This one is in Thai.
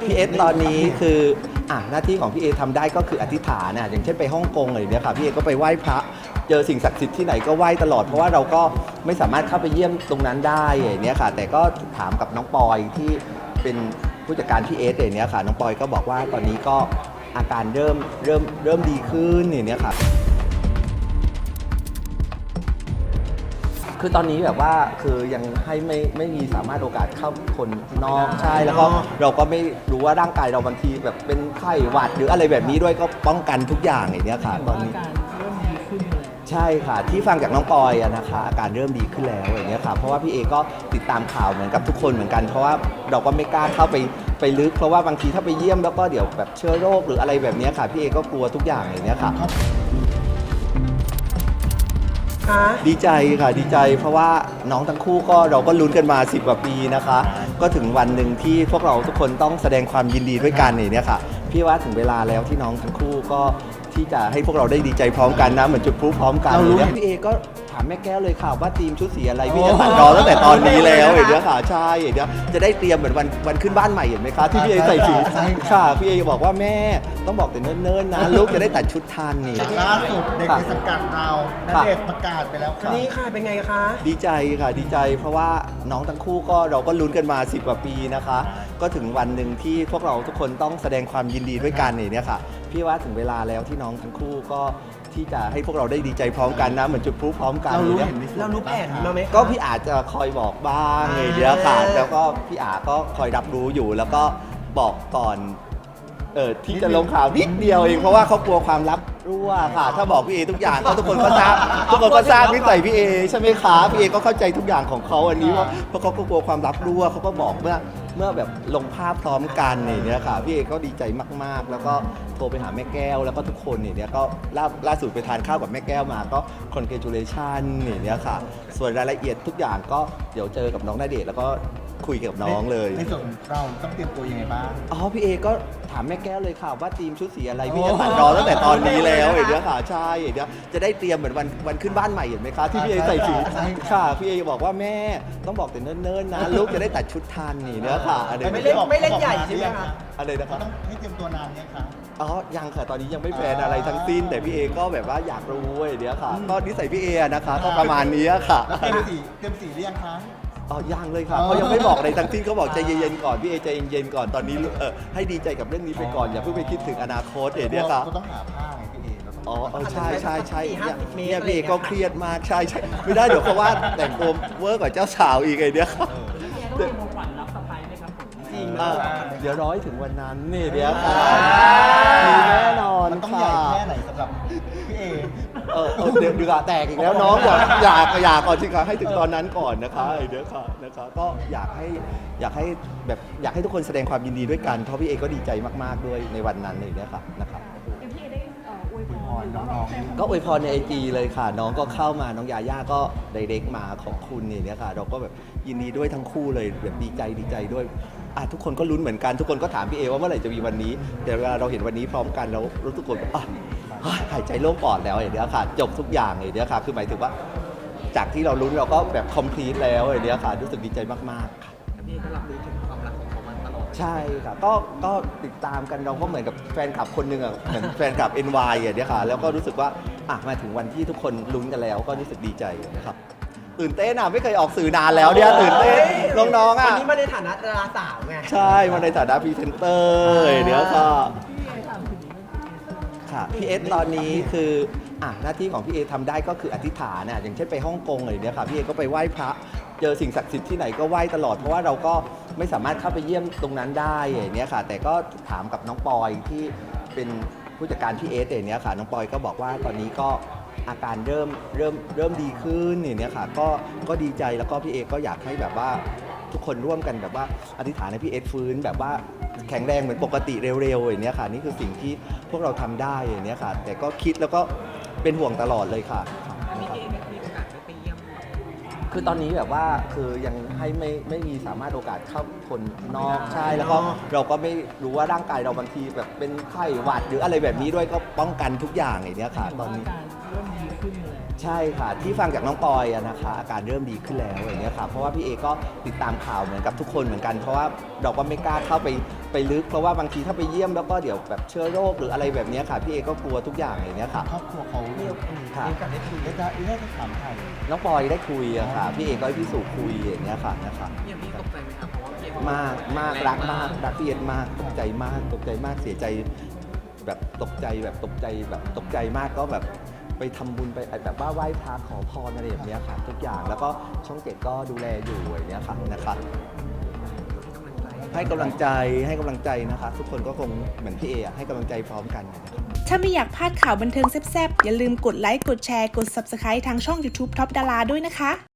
พี่เอสตอนนี้คืออะหน้าที่ของพี่เอทำได้ก็คืออธิษฐานนะอย่างเช่นไปฮ่องกงอะไรอย่างเนี้ยค่ะพี่เอก็ไปไหว้พระเจอสิ่งศักดิ์สิทธิ์ที่ไหนก็ไหว้ตลอดเพราะว่าเราก็ไม่สามารถเข้าไปเยี่ยมตรงนั้นได้อย่างเนี้ยค่ะ แต่ก็ถามกับน้องปอยที่เป็นผู้จัดการพี่เอสอย่างเนี้ยค่ะน้องปอยก็บอกว่าตอนนี้ก็อาการเริ่มเริ่มเริ่มดีขึ้นอย่างเนี้ยค่ะ คือตอนนี้แบบว่าคือยังให้ไม่ไม่มีสามารถโอกาสเข้าคนนอกใช่แล้วก็เราก็ไม่รู้ว่าร่างกายเราบางทีแบบเป็นไข้หวัดหรืออะไรแบบนี้ด้วยก็ป้องกันทุกอย่างอย่างเนี้ยค่ะตอนนี้อาการเริ่มดีขึ้นเลยใช่ค่ะ ที่ฟังจากน้องปอยอะนะคะอาการเริ่มดีขึ้นแล้วอย่างเงี้ยค่ะ เพราะว่าพี่เอก็ติดตามข่าวเหมือนกับทุกคนเหมือนกัน เพราะว่าเราก็ไม่กล้าเข้าไปไปลึก เพราะว่าบางทีถ้าไปเยี่ยมแล้วก็เดี๋ยวแบบเชื้อโรคหรืออะไรแบบเนี้ยค่ะ พี่เอก็กลัวทุกอย่างอย่างเนี้ยค่ะ คะดีใจค่ะดีใจเพราะว่าน้องทั้งคู่ก็เราก็ลุ้นกันมา 10 กว่าปีนะคะ ก็ถึงวันหนึ่งที่พวกเราทุกคนต้องแสดงความยินดีด้วยกันอย่างเนี่ยค่ะ พี่ว่าถึงเวลาแล้วที่น้องทั้งคู่ก็ ที่จะให้พวกเราได้ดีใจพร้อมกันนะเหมือนจุดพลุพร้อมกันเรารู้อย่างเงี้ยพี่เอก็ถามแม่แก้วเลยค่ะว่าทีมชุดสีอะไรพี่จะตัดรอตั้งแต่ตอนนี้แล้วอย่างเนี้ยค่ะใช่อย่างเนี้ยจะได้เตรียมเหมือนวันวันขึ้นบ้านใหม่เห็นไหมคะที่พี่เอใส่สีใช่ค่ะ ค่ะพี่เอบอกว่าแม่ต้องบอกแต่เนิ่นๆนะลูกจะได้ตัดชุดทันนี่ ล่าสุดเด็กในสังกัดเราณค่ะ เดชน์ประกาศไปแล้วค่ะ นี่ค่ะ เป็นไงคะ ดีใจค่ะดีใจเพราะว่าน้องทั้งคู่ก็เราก็ลุ้นกันมา 10 กว่าปีนะคะ ก็ถึงวันหนึ่งที่พวกเราทุกคนต้องแสดงความยินดีด้วยกันอย่างเนี้ยค่ะ พี่ว่าถึงเวลาแล้วที่น้องทั้งคู่ก็ที่จะให้พวกเราได้ดีใจพร้อมกันนะเหมือนจุดพลุพร้อมกันเรารู้อย่างเงี้ยเรารู้แผนมาไหมคะ ก็พี่อาจจะคอยบอกบ้างอย่างเงี้ยค่ะ แล้วก็พี่อาก็คอยรับรู้อยู่แล้วก็บอกก่อนเออที่จะลงข่าวนิดเดียวเองเพราะว่าเขากลัวความลับรั่วค่ะ ถ้าบอกพี่เอทุกอย่างก็ทุกคนก็ทราบทุกคนก็ทราบนิสัยพี่เอใช่ไหมคะพี่เอก็เข้าใจทุกอย่างของเขาอันนี้ว่าเพราะเขาก็กลัวความลับรั่วเขาก็บอกเมื่อ เมื่อแบบลงภาพพร้อมกันอย่างเนี้ยค่ะพี่เอก็ดีใจมากๆ แล้วก็โทรไปหาแม่แก้ว แล้วก็ทุกคนอย่างเนี้ยก็ล่าล่าสุดไปทานข้าวกับแม่แก้วมาก็ congratulation อย่างเนี้ยค่ะ ส่วนรายละเอียดทุกอย่างก็เดี๋ยวเจอกับน้องนาเดชน์แล้วก็ คุยกับน้องเลย ในส่วนของเราต้องเตรียมตัวยังไงบ้าง อ๋อพี่เอก็ถามแม่แก้วเลยค่ะว่าทีมชุดสีอะไรพี่จะตัดรอตั้งแต่ตอนนี้แล้วอย่างเนี้ยค่ะใช่อย่างเนี้ยจะได้เตรียมเหมือนวันวันขึ้นบ้านใหม่เห็นไหมคะที่พี่เอใส่สีใช่ค่ะค่ะพี่เอบอกว่าแม่ต้องบอกแต่เนิ่นๆนะลูกจะได้ตัดชุดทันนี่เนี้ยค่ะอันนี้ไม่เล่นไม่เล่นใหญ่ใช่ไหมคะ อะไรนะเขาคะ ต้องให้เตรียมตัวนานเนี่ยค่ะ อ๋อ ยังค่ะ ตอนนี้ยังไม่แพลนอะไรทั้งสิ้น แต่พี่เอก็แบบว่าอยากรู้อย่างเนี้ยค่ะ ก็นิสัยพี่เออะนะคะ ก็ประมาณนี้ค่ะ แล้วเตรียมสีเตรียมสีหรือยังคะ อ๋อยังเลยค่ะอ๋อเขายังไม่บอกอะไรทั้งสิ้นเขาบอกใจเย็นๆก่อน พี่เอใจเย็นๆก่อน ตอนนี้เออให้ดีใจกับเรื่องนี้ไปก่อน อย่าเพิ่งไปคิดถึงอนาคตเดี๋ยวเนี้ยค่ะ เราต้องหาผ้าไงพี่เอเราต้องอ๋อเออใช่ใช่ใช่สี่ห้าเนี่ยสิบเมตรเนี่ยอะไรพี่เออย่างเงี้ยก็เครียดมาก ใช่ใช่ไม่ได้เดี๋ยวเขาว่าแต่งตัวเวอร์กว่าเจ้าสาวอีกไงเนี่ยครับต้องมีของขวัญรับสะพายไหมครับผมจริงเอนะอเดี๋ยวร้อยถึงวันนั้นนี่เดี๋ยวค่ะ เออเออเดี๋ยวดีกว่าแตกอีกแล้วน้องอยากอยากอยากก่อนสิคะให้ถึงตอนนั้นก่อนนะคะเดี๋ยวค่ะนะคะก็อยากให้อยากให้แบบอยากให้ทุกคนแสดงความยินดีด้วยกันเพราะพี่เอก็ดีใจมากๆด้วยในวันนั้นเลยเนี่ยค่ะนะครับพี่เอได้เอ่ออวยพรหรือว่าน้องๆแสดความก็อวยพรในไอจีเลยค่ะ น้องก็เข้ามาน้องยาย่าก็ไดเรกมาขอบคุณนี่เนี่ยค่ะ เราก็แบบยินดีด้วยทั้งคู่เลยแบบดีใจดีใจด้วยอะทุกคนก็ลุ้นเหมือนกันทุกคนก็ถามพี่เอว่าเมื่อไหร่จะมีวันนี้เดี๋ยวเวลาเราเห็นวันนี้พร้อมกันแล้วรู้ทุกคนแบบอะ หายใจโล่งปอดแล้วอย่างเนี้ยค่ะ จบทุกอย่างอย่างเนี้ยค่ะ คือหมายถึงว่า จากที่เราลุ้นเราก็แบบคอมพลีทแล้วอย่างเนี้ยค่ะ รู้สึกดีใจมากๆค่ะพี่ก็รับรู้ถึงความรักของเขามาตลอด ใช่ค่ะก็ก็ติดตามกันเราก็เหมือนกับแฟนคลับคนหนึ่งอะเหมือนแฟนคลับ NY อะเนี่ยค่ะ แล้วก็รู้สึกว่าอะมาถึงวันที่ทุกคนลุ้นกันแล้ว ก็รู้สึกดีใจนะครับตื่นเต้นอะไม่เคยออกสื่อนานแล้วเนี่ยตื่นเต้นน้องๆวัอะนนี้มาในฐานะดาราสาวไงใช่มาในฐานะพรีเซนเตอร์เดี๋ยวก็ ค่ะพี่เอสตอนนี้คืออะหน้าที่ของพี่เอทำได้ก็คืออธิษฐานนะอย่างเช่นไปฮ่องกงอะไรเนี่ยค่ะพี่เอก็ไปไหว้พระเจอสิ่งศักดิ์สิทธิ์ที่ไหนก็ไหว้ตลอดเพราะว่าเราก็ไม่สามารถเข้าไปเยี่ยมตรงนั้นได้อย่างเนี้ยค่ะ แต่ก็ถามกับน้องปอยที่เป็นผู้จัดการพี่เอสอย่างเนี้ยค่ะน้องปอยก็บอกว่าตอนนี้ก็อาการเริ่มเริ่มเริ่มดีขึ้นอย่างเนี้ยค่ะก็ก็ดีใจแล้วก็พี่เอก็อยากให้แบบว่าทุกคนร่วมกันแบบว่าอธิษฐานให้พี่เอสฟื้นแบบว่า แข็งแรงเหมือนปกติเร็วๆอย่างเนี้ยค่ะ นี่คือสิ่งที่พวกเราทำได้อย่างเนี้ยค่ะ แต่ก็คิดแล้วก็เป็นห่วงตลอดเลยค่ะนะครับคือตอนนี้แบบว่าคือยังให้ไม่ไม่มีสามารถโอกาสเข้าคนนอกใช่แล้วก็เราก็ไม่รู้ว่าร่างกายเราบางทีแบบเป็นไข้หวัดหรืออะไรแบบนี้ด้วยก็ป้องกันทุกอย่างอย่างเนี้ยค่ะ ตอนนี้ อาการ ใช่ค่ะ ที่ฟังจากน้องปอยอะนะคะ อาการเริ่มดีขึ้นแล้วอย่างเงี้ยค่ะเพราะว่าพี่เอก็ติดตามข่าวเหมือนกับทุกคนเหมือนกันเพราะว่าเราก็ไม่กล้าเข้าไปไปลึก เพราะว่าบางทีถ้าไปเยี่ยมแล้วก็เดี๋ยวแบบเชื้อโรคหรืออะไรแบบเนี้ยค่ะ พี่เอก็กลัวทุกอย่างอย่างเงี้ยค่ะ ครอบครัวเขามีโอกาสค่ะมีโอกาสได้คุยได้ได้ได้ถามไทยน้องปอยได้คุยอะค่ะพี่เอก็ให้พี่สุคุยอย่างเงี้ยค่ะนะคะยังมีตกใจไหมครับเพราะว่าพี่เอมากมากรักมากรักพี่เอมากตกใจมากตกใจมากเสียใจ แบบตกใจแบบตกใจแบบตกใจมากก็แบบ ไปทำบุญไปแบบว่าไหว้พระขอพรอะไรแบบเนี้ยค่ะทุกอย่างแล้วก็ช่องเจ็ดก็ดูแลอยู่อย่างเนี้ยค่ะนะครับให้กำลังใจให้กำลังใจนะคะ ทุกคนก็คงเหมือนพี่เออะให้กำลังใจพร้อมกันนะครับ ถ้าไม่อยากพลาดข่าวบันเทิงแซ่บๆ อย่าลืมกดไลค์ กดแชร์ กด Subscribe ทางช่อง YouTube Top ดาราด้วยนะคะ